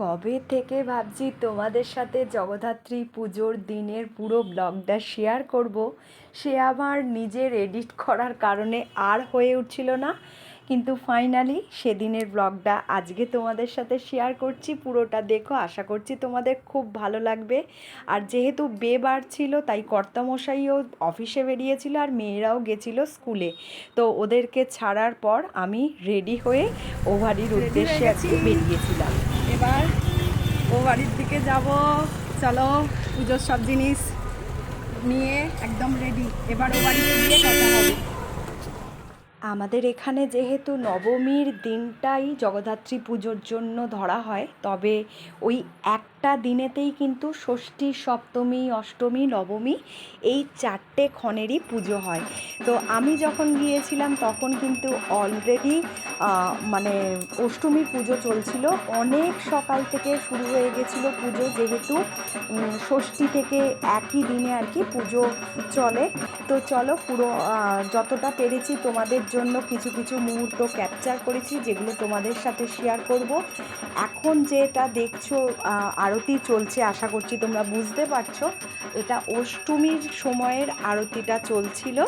কবে থেকে ভাবছি তোমাদের সাথে জগদ্ধাত্রী পুজোর দিনের পুরো ব্লগটা শেয়ার করব সে আমার নিজের এডিট করার কারণে আর হয়ে উঠছিল না। কিন্তু ফাইনালি সেদিনের ব্লগটা আজকে তোমাদের সাথে শেয়ার করছি পুরোটা দেখো আশা করছি তোমাদের খুব ভালো লাগবে। আর যেহেতু বেবার ছিল তাই কর্তামশাইও অফিসে বেরিয়েছিল আর মেয়েরাও গেছিল স্কুলে তো ওদেরকে ছাড়ার পর আমি রেডি হয়ে ও বাড়ির উদ্দেশ্যে আজকে বেরিয়েছিলাম। এবার ও বাড়ির দিকে যাব। চলো, পুজোর সব জিনিস নিয়ে একদম রেডি এবার ও বাড়িতে গিয়ে আমাদের এখানে যেহেতু নবমীর দিনটাই জগদ্ধাত্রী পুজোর জন্য ধরা হয়, তবে ওই একটা দিনেতেই কিন্তু ষষ্ঠী, সপ্তমী, অষ্টমী, নবমী এই চারটে ক্ষণেরই পুজো হয়। তো আমি যখন গিয়েছিলাম তখন কিন্তু অলরেডি মানে অষ্টমীর পুজো চলছিল। অনেক সকাল থেকে শুরু হয়ে গেছিল পুজো যেহেতু ষষ্ঠী থেকে একই দিনে আর কি পুজো চলে। তো চলো পুরো যতটা পেরেছি তোমাদের জন্য কিছু কিছু মুহূর্ত ক্যাপচার করেছি যেগুলো তোমাদের সাথে শেয়ার করব। এখন যেটা দেখছ আরতি চলছে, আশা করছি তোমরা বুঝতে পারছ। এটা অষ্টমীর সময়ের আরতিটা চলছিল।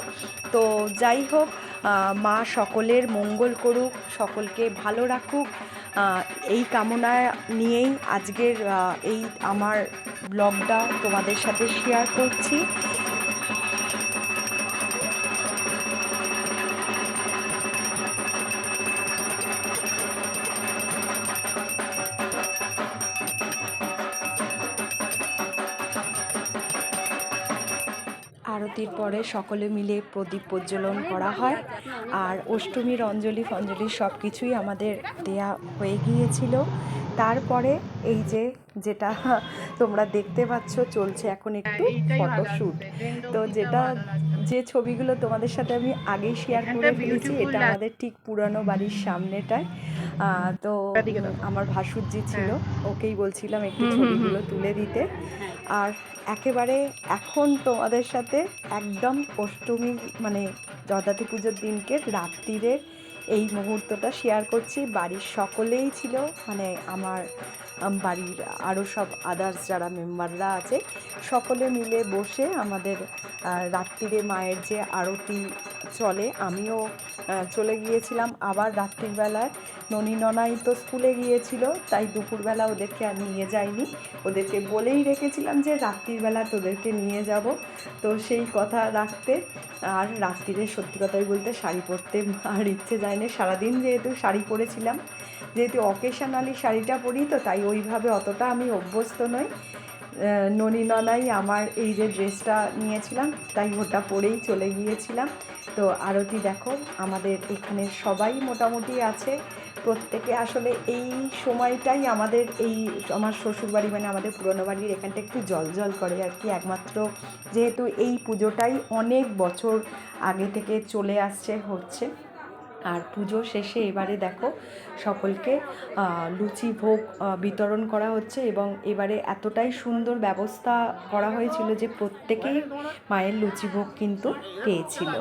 তো যাই হোক মা সকলের মঙ্গল করুক, সকলকে ভালো রাখুক। এই কামনা নিয়েই আজকের এই আমার ব্লগটা তোমাদের সাথে শেয়ার করছি। আরতির পরে সকলে মিলে প্রদীপ প্রজ্বলন করা হয়। আর অষ্টমীর অঞ্জলি ফঞ্জলি সব কিছুই আমাদের দেয়া হয়ে গিয়েছিল। তারপরে এই যে যেটা তোমরা দেখতে পাচ্ছ চলছে এখন একটু ফটোশ্যুট তো যেটা যে ছবিগুলো তোমাদের সাথে আমি আগেই শেয়ার করে ফেলেছি এটা আমাদের ঠিক পুরানো বাড়ির সামনেটায়। আহ, তো আমার ভাসুরজি ছিল ওকেই বলছিলাম একটু ছবিগুলো তুলে দিতে। আর একেবারে এখন তোমাদের সাথে একদম অষ্টমী মানে জগদ্ধাত্রী পুজোর দিনকে রাত্রিরের এই মুহূর্তটা শেয়ার করছি। বাড়ির সকলেই ছিল মানে আমার বাড়ির আরও সব আদার্স যারা মেম্বাররা আছে, সকলে মিলে বসে আমাদের রাত্রিরে মায়ের যে আরতি চলে, আমিও চলে গিয়েছিলাম। আবার রাত্রির বেলায় ননী ননাই তো স্কুলে গিয়েছিল, তাই দুপুরবেলা ওদেরকে আর নিয়ে যাইনি। ওদেরকে বলেই রেখেছিলাম যে রাত্রিবেলা তোদেরকে নিয়ে যাব। তো সেই কথা রাখতে, আর রাত্রিরে সত্যি কথাই বলতে শাড়ি পরতে আর ইচ্ছে যায় না সারাদিন যেহেতু শাড়ি পরেছিলাম, যেহেতু অকেশনালি শাড়িটা পরি তো, তাই ওইভাবে অতটা আমি অভ্যস্ত নই। ননী ননাই আমার এই যে ড্রেসটা নিয়েছিলাম, তাই ওটা পরেই চলে গিয়েছিলাম। তো আরতি দেখো, আমাদের এখানে সবাই মোটামুটি আছে। প্রত্যেকে আসলে এই সময়টাই আমাদের এই আমার শ্বশুরবাড়ি মানে আমাদের পুরনো বাড়ির এখানটা একটু জল জল করে আর কি। একমাত্র যেহেতু এই পুজোটাই অনেক বছর আগে থেকে চলে আসছে, হচ্ছে। আর পুজো শেষে এবারে দেখো সকলকে লুচি ভোগ বিতরণ করা হচ্ছে এবং এবারে এতটাই সুন্দর ব্যবস্থা করা হয়েছিল যে প্রত্যেকেই মায়ের লুচি ভোগ কিন্তু পেয়েছিল